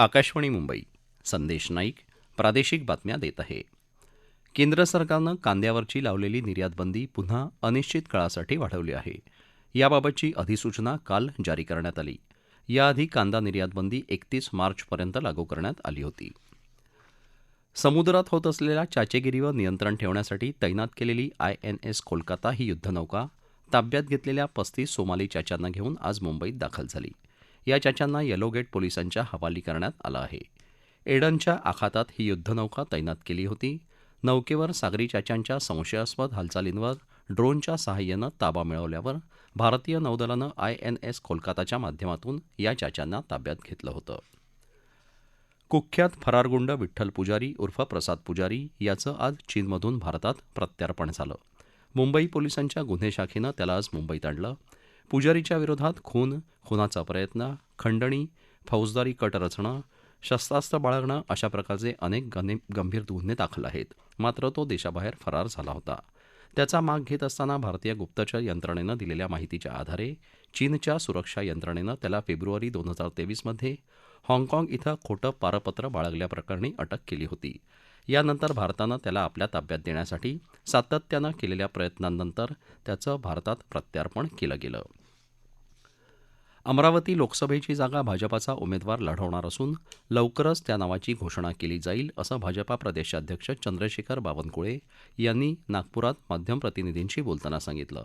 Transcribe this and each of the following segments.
आकाशवाणी मुंबई. संदेश नाईक प्रादेशिक बातम्या देत आहे. केंद्र सरकारनं कांद्यावरची लावलेली निर्यातबंदी पुन्हा अनिश्चित काळासाठी वाढवली आहे. याबाबतची अधिसूचना काल जारी करण्यात आली. याआधी कांदा निर्यातबंदी एकतीस मार्चपर्यंत लागू करण्यात आली होती. समुद्रात होत असलेल्या चाचेगिरीवर नियंत्रण ठेवण्यासाठी तैनात केलेली आय एन एस कोलकाता ही युद्धनौका ताब्यात घेतलेल्या पस्तीस सोमाली चाच्यांना घेऊन आज मुंबईत दाखल झाली. या चाच्यांना येलोगेट पोलिसांच्या हवाली करण्यात आलं आहे. एडनच्या आखातात ही युद्धनौका तैनात केली होती. नौकेवर सागरी चाच्यांच्या संशयास्पद हालचालींवर ड्रोनच्या सहाय्यानं ताबा मिळवल्यावर भारतीय नौदलानं आय एन एस कोलकाताच्या माध्यमातून या चाच्यांना ताब्यात घेतलं होतं. कुख्यात फरारगुंड विठ्ठल पुजारी उर्फ प्रसाद पुजारी याचं आज चीनमधून भारतात प्रत्यार्पण झालं. मुंबई पोलिसांच्या गुन्हे शाखेनं त्याला आज मुंबईत आणलं. पुजारीच्या विरोधात खून खुनाचा प्रयत्न खंडणी फौजदारी कट रचणं शस्त्रास्त्र बाळगणं अशा प्रकारचे अनेक गंभीर गुन्हे दाखल आहेत. मात्र तो देशाबाहेर फरार झाला होता. त्याचा माग घेत असताना भारतीय गुप्तचर यंत्रणेनं दिलेल्या माहितीच्या आधारे चीनच्या सुरक्षा यंत्रणेनं त्याला फेब्रुवारी दोन हजार तेवीसमध्ये हाँगकाँग इथं खोटं पारपत्र बाळगल्याप्रकरणी अटक केली होती. यानंतर भारतानं त्याला आपल्या ताब्यात देण्यासाठी सातत्यानं केलेल्या प्रयत्नांनंतर त्याचं भारतात प्रत्यार्पण केलं गेलं. अमरावती लोकसभेची जागा भाजपाचा उमेदवार लढवणार असून लवकरच त्या नावाची घोषणा केली जाईल असं भाजपा प्रदेशाध्यक्ष चंद्रशेखर बावनकुळे यांनी नागपुरात माध्यम प्रतिनिधींशी बोलताना सांगितलं.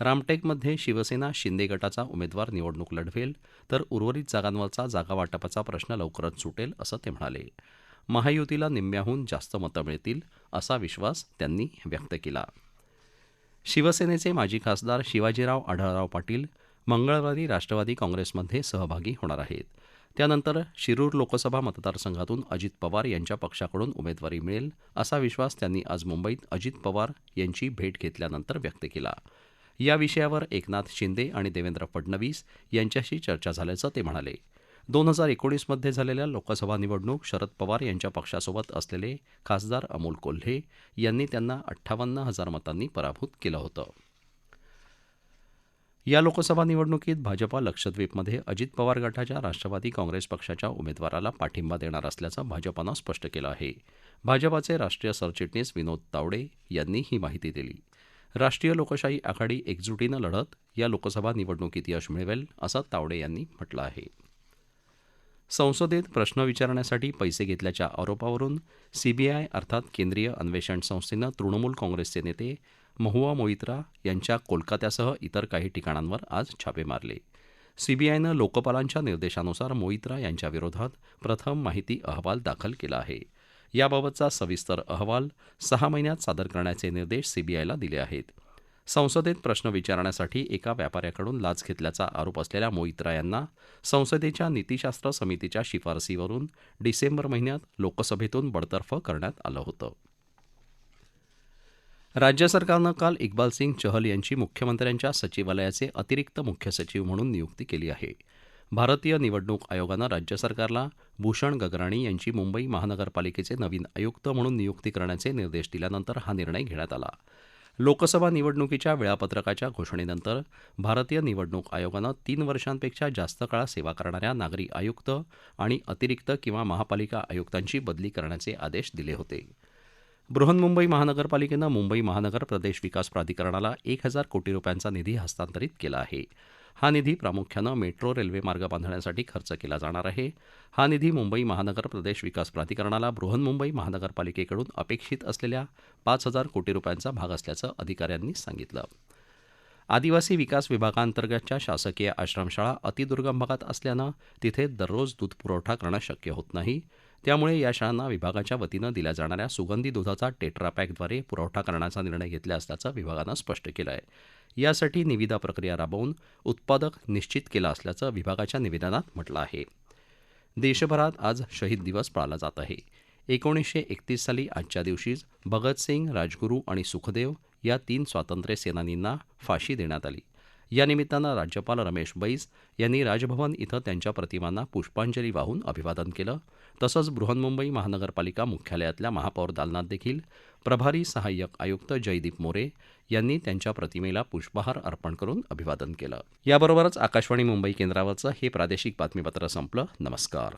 रामटेकमध्ये शिवसेना शिंदे गटाचा उमेदवार निवडणूक लढवेल तर उर्वरित जागांवरचा जागावाटपाचा प्रश्न लवकरच सुटेल असं ते म्हणाले. महायुतीला निम्म्याहून जास्त मतं मिळतील असा विश्वास त्यांनी व्यक्त केला. शिवसेनेचे माजी खासदार शिवाजीराव आढळराव पाटील मंगळवारी राष्ट्रवादी काँग्रेसमध्ये सहभागी होणार आहेत. त्यानंतर शिरूर लोकसभा मतदारसंघातून अजित पवार यांच्या पक्षाकडून उमेदवारी मिळेल असा विश्वास त्यांनी आज मुंबईत अजित पवार यांची भेट घेतल्यानंतर व्यक्त केला. या विषयावर एकनाथ शिंदे आणि देवेंद्र फडणवीस यांच्याशी चर्चा झाल्याचं ते म्हणाले. दोन हजार एकोणीसमध्ये झालेल्या लोकसभा निवडणूक शरद पवार यांच्या पक्षासोबत असलेले खासदार अमोल कोल्हे यांनी त्यांना अठ्ठावन्न हजार मतांनी पराभूत केलं होतं. या लोकसभा निवडणुकीत भाजपा लक्षद्वीपमध्ये अजित पवार गटाच्या राष्ट्रवादी काँग्रेस पक्षाच्या उमेदवाराला पाठिंबा देणार असल्याचं भाजपानं स्पष्ट केलं आहे. भाजपाचे राष्ट्रीय सरचिटणीस विनोद तावडे यांनी ही माहिती दिली. राष्ट्रीय लोकशाही आघाडी एकजुटीनं लढत या लोकसभा निवडणुकीत यश मिळवेल असं तावडे यांनी म्हटलं आहे. संसदेत प्रश्न विचारण्यासाठी पैसे घेतल्याच्या आरोपावरून सीबीआय अर्थात केंद्रीय अन्वेषण संस्थेनं तृणमूल काँग्रेसचे नेते महुआ मोईत्रा यांच्या कोलकात्यासह इतर काही ठिकाणांवर आज छापे मारले. सीबीआयनं लोकपालांच्या निर्देशानुसार मोईत्रा यांच्याविरोधात प्रथम माहिती अहवाल दाखल केला आहे. याबाबतचा सविस्तर अहवाल सहा महिन्यात सादर करण्याचे निर्देश सीबीआयला दिले आहेत. संसदेत प्रश्न विचारण्यासाठी एका व्यापाऱ्याकडून लाच घेतल्याचा आरोप असलेल्या मोईत्रा यांना संसदेच्या नीतीशास्त्र समितीच्या शिफारसीवरून डिसेंबर महिन्यात लोकसभेतून बडतर्फ करण्यात आलं होतं. राज्य सरकारनं काल इक्बाल सिंग चहल यांची मुख्यमंत्र्यांच्या सचिवालयाचे अतिरिक्त मुख्य सचिव म्हणून नियुक्ती केली आहे. भारतीय निवडणूक आयोगानं राज्य सरकारला भूषण गगराणी यांची मुंबई महानगरपालिकेचे नवीन आयुक्त म्हणून नियुक्ती करण्याचे निर्देश दिल्यानंतर हा निर्णय घेण्यात आला. लोकसभा निवडणुकीच्या वेळापत्रकाच्या घोषणेनंतर भारतीय निवडणूक आयोगानं तीन वर्षांपेक्षा जास्त काळ सेवा करणाऱ्या नागरी आयुक्त आणि अतिरिक्त किंवा महापालिका आयुक्तांची बदली करण्याचे आदेश दिले होते. बृहन्मुंबई महानगरपालिकेनं मुंबई महानगर प्रदेश विकास प्राधिकरणाला एक हजार कोटी रुपयांचा निधी हस्तांतरित केला आहे. हा निधी प्रामुख्यानं मेट्रो रेल्वे मार्ग बांधण्यासाठी खर्च केला जाणार आहे. हा निधी मुंबई महानगर प्रदेश विकास प्राधिकरणाला बृहन्मुंबई महानगरपालिकेकडून अपेक्षित असलेल्या पाच हजार कोटी रुपयांचा भाग असल्याचं अधिकाऱ्यांनी सांगितलं. आदिवासी विकास विभागांतर्गतच्या शासकीय आश्रमशाळा अतिदुर्गम भागात असल्यानं तिथे दररोज दूध पुरवठा करणं शक्य होत नाही. त्यामुळे या शाळांना विभागाच्या वतीनं दिल्या जाणाऱ्या सुगंधी दुधाचा टेट्रापॅकद्वारे पुरवठा करण्याचा निर्णय घेतला असल्याचं विभागानं स्पष्ट केलं आहे यासाठी निविदा प्रक्रिया राबवून उत्पादक निश्चित केला असल्याचं विभागाच्या निवेदनात म्हटलं आहे. देशभरात आज शहीद दिवस पाळला जात आहे. एकोणीसशे एकतीस साली आजच्या दिवशीच भगतसिंग राजगुरू आणि सुखदेव या तीन स्वातंत्र्य सेनानींना फाशी देण्यात आली. या निमित्तानं राज्यपाल रमेश बैस यांनी राजभवन इथं त्यांच्या प्रतिमांना पुष्पांजली वाहून अभिवादन केलं. तसंच बृहन्मुंबई महानगरपालिका मुख्यालयातल्या महापौर दालनात देखील प्रभारी सहाय्यक आयुक्त जयदीप मोरे यांनी त्यांच्या प्रतिमेला पुष्पहार अर्पण करून अभिवादन केलं. याबरोबरच आकाशवाणी मुंबई केंद्रावरचं हे प्रादेशिक बातमीपत्र संपलं. नमस्कार.